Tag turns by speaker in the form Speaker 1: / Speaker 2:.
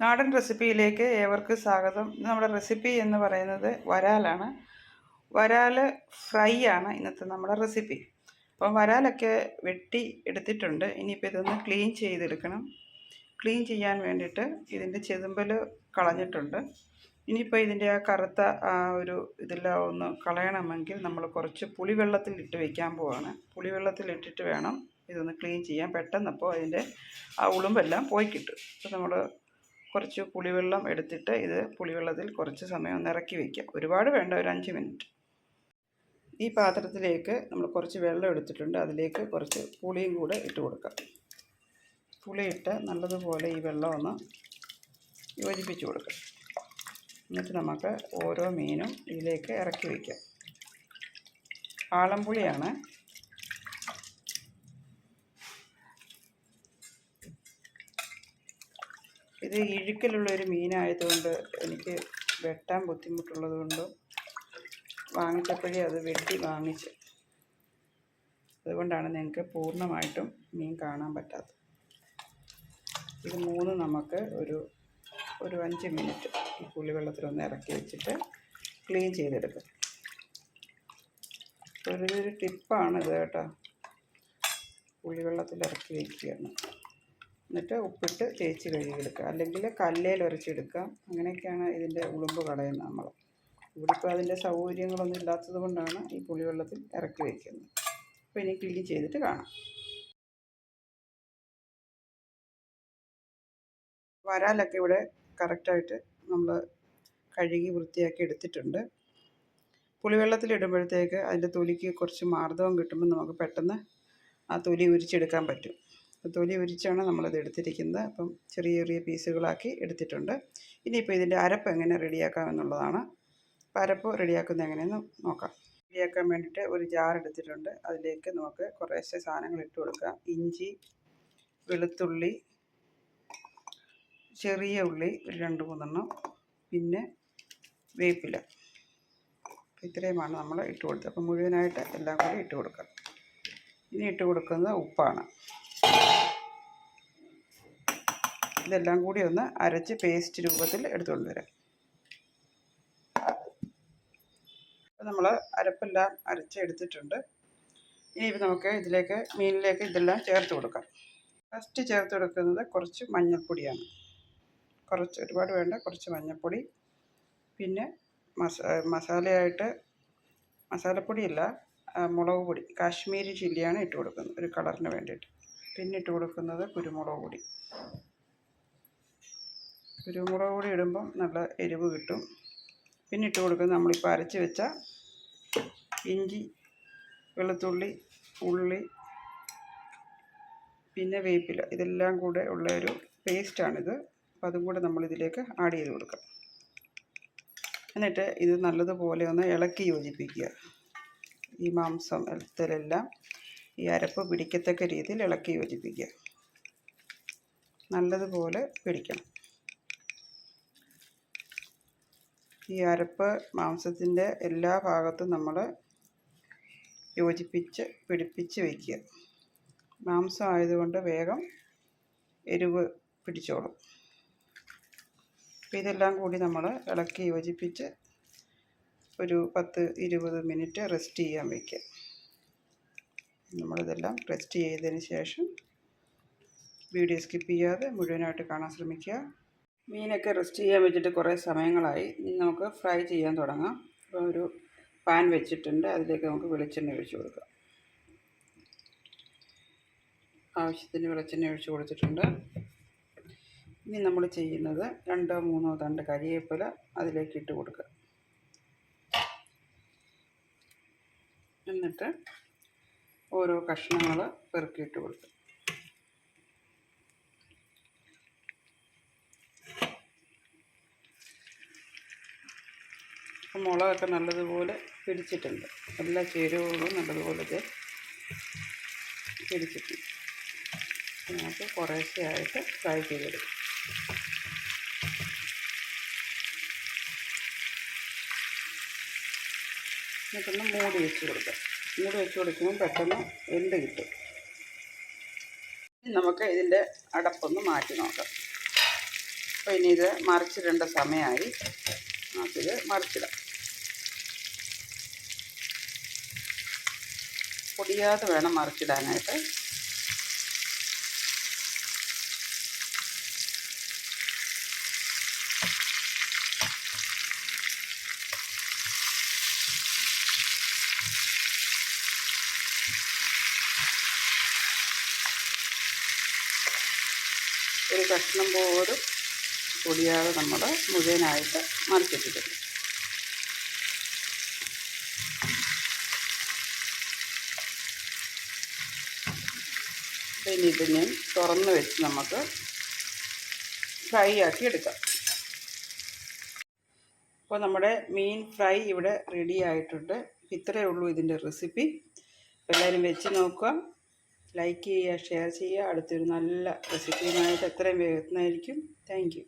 Speaker 1: നാടൻ റെസിപ്പിയിലേക്ക് ഏവർക്കും സ്വാഗതം. നമ്മുടെ റെസിപ്പി എന്ന് പറയുന്നത് വരാലാണ്. വരാൽ ഫ്രൈ ആണ് ഇന്നത്തെ നമ്മുടെ റെസിപ്പി. അപ്പം വരാലൊക്കെ വെട്ടി എടുത്തിട്ടുണ്ട്. ഇനിയിപ്പോൾ ഇതൊന്ന് ക്ലീൻ ചെയ്തെടുക്കണം. ക്ലീൻ ചെയ്യാൻ വേണ്ടിയിട്ട് ഇതിന്റെ ചെതുമ്പൽ കളഞ്ഞിട്ടുണ്ട്. ഇനിയിപ്പോൾ ഇതിന്റെ ആ കറുത്ത ആ ഒരു ഇതെല്ലാം ഒന്ന് കളയണമെങ്കിൽ നമ്മൾ കുറച്ച് പുളിവെള്ളത്തിൽ ഇട്ട് വെക്കാൻ പോവാണ്. പുളിവെള്ളത്തിൽ ഇട്ടിട്ട് വേണം ഇതൊന്ന് ക്ലീൻ ചെയ്യാൻ. പെട്ടെന്നപ്പോൾ അതിന്റെ ആ ഉളുമ്പെല്ലാം പോയി കിട്ടും. അപ്പോൾ നമ്മൾ കുറച്ച് പുളിവെള്ളം എടുത്തിട്ട് ഇത് പുളിവെള്ളത്തിൽ കുറച്ച് സമയം ഒന്ന് ഇറക്കി വയ്ക്കാം ഒരുപാട് വേണ്ട ഒരു അഞ്ച് മിനിറ്റ്. ഈ പാത്രത്തിലേക്ക് നമ്മൾ കുറച്ച് വെള്ളം എടുത്തിട്ടുണ്ട്. അതിലേക്ക് കുറച്ച് പുളിയും കൂടെ ഇട്ട് കൊടുക്കാം. പുളിയിട്ട് നല്ലതുപോലെ ഈ വെള്ളം ഒന്ന് യോജിപ്പിച്ച് കൊടുക്കാം. എന്നിട്ട് നമുക്ക് ഓരോ മീനും ഇതിലേക്ക് ഇറക്കി വയ്ക്കാം ആളംപുളിയാണ് ഇത് ഇഴുക്കലുള്ള ഒരു മീനായതുകൊണ്ട് എനിക്ക് വെട്ടാൻ ബുദ്ധിമുട്ടുള്ളത് കൊണ്ടും വാങ്ങിച്ചപ്പോഴേ അത് വെട്ടി വാങ്ങിച്ച്. അതുകൊണ്ടാണ് നിങ്ങൾക്ക് പൂർണമായിട്ടും മീൻ കാണാൻ പറ്റാത്തത്. ഇത് മൂന്ന് നമുക്ക് ഒരു ഒരു അഞ്ച് മിനിറ്റ് ഈ പുളിവെള്ളത്തിലൊന്ന് ഇറക്കി വെച്ചിട്ട് ക്ലീൻ ചെയ്തെടുക്കും. ഒരു ടിപ്പാണ് ഇത് കേട്ടോ. പുളിവെള്ളത്തിൽ ഇറക്കി വയ്ക്കുകയാണ് എന്നിട്ട് ഉപ്പിട്ട് തേച്ച് കഴുകിയെടുക്കുക. അല്ലെങ്കിൽ കല്ലേൽ ഉരച്ചെടുക്കാം അങ്ങനെയൊക്കെയാണ് ഇതിന്റെ ഉളുമ്പ് കളയുന്നത് നമ്മൾ. ഇവിടെ ഇപ്പോൾ അതിന്റെ സൗകര്യങ്ങളൊന്നും ഇല്ലാത്തത് കൊണ്ടാണ് ഈ പുളിവെള്ളത്തിൽ ഇറക്കി വയ്ക്കുന്നത് അപ്പോൾ ഇനി ക്ലീൻ ചെയ്തിട്ട് കാണാം. വരാലൊക്കെ ഇവിടെ കറക്റ്റായിട്ട് നമ്മൾ കഴുകി വൃത്തിയാക്കി എടുത്തിട്ടുണ്ട്. പുളിവെള്ളത്തിൽ ഇടുമ്പോഴത്തേക്ക് അതിന്റെ തൊലിക്ക് കുറച്ച് മാർദ്ദവം കിട്ടുമ്പോൾ നമുക്ക് പെട്ടെന്ന് ആ തൊലി ഉരിച്ചെടുക്കാൻ പറ്റും. തൊലി ഉരിച്ചാണ് നമ്മളിത് എടുത്തിരിക്കുന്നത്. അപ്പം ചെറിയ ചെറിയ പീസുകളാക്കി എടുത്തിട്ടുണ്ട്. ഇനിയിപ്പോൾ ഇതിന്റെ അരപ്പ് എങ്ങനെ റെഡിയാക്കാം എന്നുള്ളതാണ്. അപ്പോൾ അരപ്പ് റെഡിയാക്കുന്നത് എങ്ങനെയെന്ന് നോക്കാം. റെഡിയാക്കാൻ വേണ്ടിയിട്ട് ഒരു ജാർ എടുത്തിട്ടുണ്ട്. അതിലേക്ക് നമുക്ക് കുറേശ്ശെ സാധനങ്ങൾ ഇട്ട് കൊടുക്കാം. ഇഞ്ചി വെളുത്തുള്ളി ചെറിയ ഉള്ളി ഒരു രണ്ട് മൂന്നെണ്ണം പിന്നെ വേപ്പില. ഇത്രയുമാണ് നമ്മൾ ഇട്ട് കൊടുത്തത്. അപ്പം മുഴുവനായിട്ട് എല്ലാം കൂടി ഇട്ട് കൊടുക്കാം. ഇനി ഇട്ട് കൊടുക്കുന്നത് ഉപ്പാണ്. ഇതെല്ലാം കൂടി ഒന്ന് അരച്ച് പേസ്റ്റ് രൂപത്തിൽ എടുത്തുകൊണ്ട് വരാം. അപ്പോൾ നമ്മൾ അരപ്പെല്ലാം അരച്ച് എടുത്തിട്ടുണ്ട്. ഇനി നമുക്ക് ഇതിലേക്ക് മീനിലേക്ക് ഇതെല്ലാം ചേർത്ത് കൊടുക്കാം. ഫസ്റ്റ് ചേർത്ത് കൊടുക്കുന്നത് കുറച്ച് മഞ്ഞൾപ്പൊടിയാണ്. കുറച്ച് ഒരുപാട് വേണ്ട കുറച്ച് മഞ്ഞൾപ്പൊടി. പിന്നെ മസ മസാലയായിട്ട് മസാലപ്പൊടിയല്ല മുളക് പൊടി. കാശ്മീരി ചില്ലിയാണ് ഇട്ട് കൊടുക്കുന്നത് ഒരു കളറിന് വേണ്ടിയിട്ട്. പിന്നെ ഇട്ട് കൊടുക്കുന്നത് കുരുമുളക് പൊടി. കുരുമുളക് കൂടി ഇടുമ്പം നല്ല എരിവ് കിട്ടും. പിന്നെ ഇട്ട് കൊടുക്കുന്നത് നമ്മളിപ്പോൾ അരച്ച് വെച്ച ഇഞ്ചി വെളുത്തുള്ളി ഉള്ളി പിന്നെ വേപ്പില. ഇതെല്ലാം കൂടെ ഉള്ള ഒരു പേസ്റ്റാണിത്. അപ്പോൾ അതും കൂടെ നമ്മളിതിലേക്ക് ആഡ് ചെയ്ത് കൊടുക്കാം. എന്നിട്ട് ഇത് നല്ലതുപോലെ ഒന്ന് ഇളക്കി യോജിപ്പിക്കുക. ഈ മാംസം ത്തിലെല്ലാം ഈ അരപ്പ് പിടിക്കത്തക്ക രീതിയിൽ ഇളക്കി യോജിപ്പിക്കുക. നല്ലതുപോലെ പിടിക്കണം. ഈ അരപ്പ് മാംസത്തിന്റെ എല്ലാ ഭാഗത്തും നമ്മൾ യോജിപ്പിച്ച് പിടിപ്പിച്ച് വയ്ക്കുക. മാംസം ആയതുകൊണ്ട് വേഗം എരിവ് പിടിച്ചോളും. അപ്പോൾ ഇതെല്ലാം കൂടി നമ്മൾ ഇളക്കി യോജിപ്പിച്ച് ഒരു പത്ത് ഇരുപത് മിനിറ്റ് റെസ്റ്റ് ചെയ്യാൻ വയ്ക്കുക. നമ്മളിതെല്ലാം റെസ്റ്റ് ചെയ്തതിന് ശേഷം വീഡിയോ സ്കിപ്പ് ചെയ്യാതെ മുഴുവനായിട്ട് കാണാൻ ശ്രമിക്കുക. മീനൊക്കെ റെസ്റ്റ് ചെയ്യാൻ വെച്ചിട്ട് കുറേ സമയങ്ങളായി. നമുക്ക് ഫ്രൈ ചെയ്യാൻ തുടങ്ങാം. അപ്പോൾ ഒരു പാൻ വെച്ചിട്ടുണ്ട്. അതിലേക്ക് നമുക്ക് വെളിച്ചെണ്ണ ഒഴിച്ച് കൊടുക്കാം. ആവശ്യത്തിന് വെളിച്ചെണ്ണ ഒഴിച്ച് കൊടുത്തിട്ടുണ്ട്. ഇനി നമ്മൾ ചെയ്യുന്നത് രണ്ടോ മൂന്നോ തണ്ട് കരിയേപ്പില അതിലേക്ക് ഇട്ട് കൊടുക്കുക. എന്നിട്ട് ഓരോ കഷ്ണങ്ങൾ പെറുക്കിയിട്ട് കൊടുക്കുക. മുളകൊക്കെ നല്ലതുപോലെ പിടിച്ചിട്ടുണ്ട്. എല്ലാ ചേരുവകളും നല്ലതുപോലെ ഇത് പിടിച്ചിട്ടുണ്ട്. നമുക്ക് കുറേശ്ശെയായിട്ട് ഫ്രൈ ചെയ്തെടുക്കും. എന്നിട്ടൊന്ന് മൂടി വെച്ച് കൊടുക്കാം. മൂടി വെച്ച് കൊടുക്കുമ്പോൾ പെട്ടെന്ന് എന്ത് കിട്ടും? നമുക്ക് ഇതിന്റെ അടപ്പൊന്ന് മാറ്റി നോക്കാം. അപ്പോൾ ഇനി ഇത് മറിച്ചിടേണ്ട സമയമായി. നമുക്കിത് മറിച്ചിടാം. പൊടിയാതെ വേണം മറിച്ചിടാനായിട്ട്. ഒരു കഷ്ണം പോലും പൊടിയാതെ നമ്മൾ മുഴുവനായിട്ട് മറിച്ചിട്ടിട്ടുണ്ട്. ഇനി ഇതിനെ തുറന്ന് വെച്ച് നമുക്ക് ഫ്രൈ ആക്കി എടുക്കാം. അപ്പോൾ നമ്മുടെ മീൻ ഫ്രൈ ഇവിടെ റെഡി ആയിട്ടുണ്ട്. ഇത്രയേ ഉള്ളൂ ഇതിന്റെ റെസിപ്പി എല്ലാവരും വെച്ച് നോക്കുക. ലൈക്ക് ചെയ്യുക ഷെയർ ചെയ്യുക. അടുത്തൊരു നല്ല റെസിപ്പിയുമായിട്ട് എത്രയും വേഗത്തിനായിരിക്കും. താങ്ക്